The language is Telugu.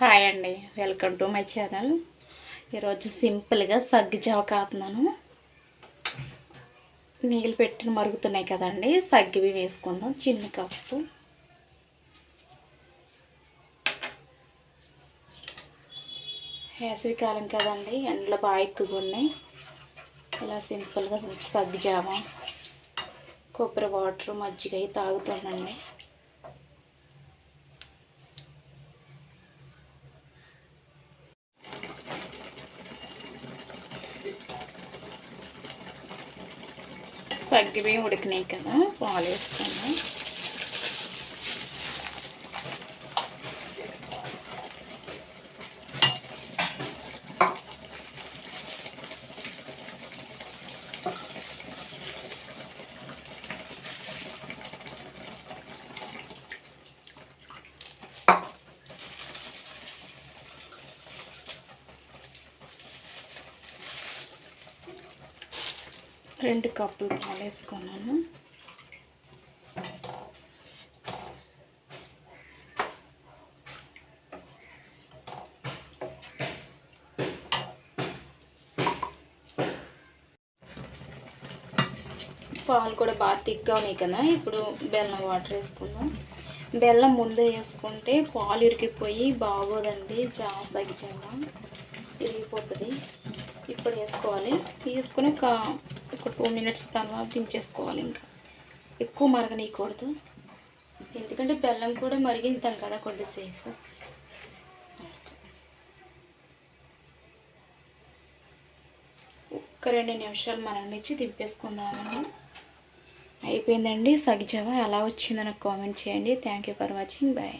హాయ్ అండి. Welcome to my channel. ఈరోజు సింపుల్గా సగ్గు జావ కాతున్నాను నీళ్ళు పెట్టిన మరుగుతున్నాయి కదండి. సగ్గివి వేసుకుందాం. చిన్న కప్పు. వేసవి కాలం కదండి. ఎండలు బాగా ఎక్కువగా ఉన్నాయి. ఇలా సింపుల్గా సగ్గు జావ. కొబ్బరి వాటర్ మజ్జిగ తాగుతానండి. సగ్గివి ఉడికినాయి కదా పాలు వేసుకున్నాం రెండు కప్పులు పాలు వేసుకున్నాను. పాలు కూడా బాగా థిక్గా ఉన్నాయి కదా ఇప్పుడు బెల్లం వాటర్ వేసుకుందాం. బెల్లం ముందే వేసుకుంటే పాలు ఇరికిపోయి బాగోదండి జావ సగిజావ ఇరిగిపోతుంది. ఇప్పుడు వేసుకోవాలి. తీసుకుని ఒక ఒక టూ మినిట్స్ తర్వాత దించేసుకోవాలి ఇంకా. ఎక్కువ మరగనీయకూడదు. ఎందుకంటే బెల్లం కూడా మరిగింతాం కదా కొద్దిసేపు. ఒక్క రెండు నిమిషాలు మరగనిచ్చి దింపేసుకుందామండి. అయిపోయిందండి సగిజావ? ఎలా వచ్చిందో నాకు కామెంట్ చేయండి. Thank you for watching bye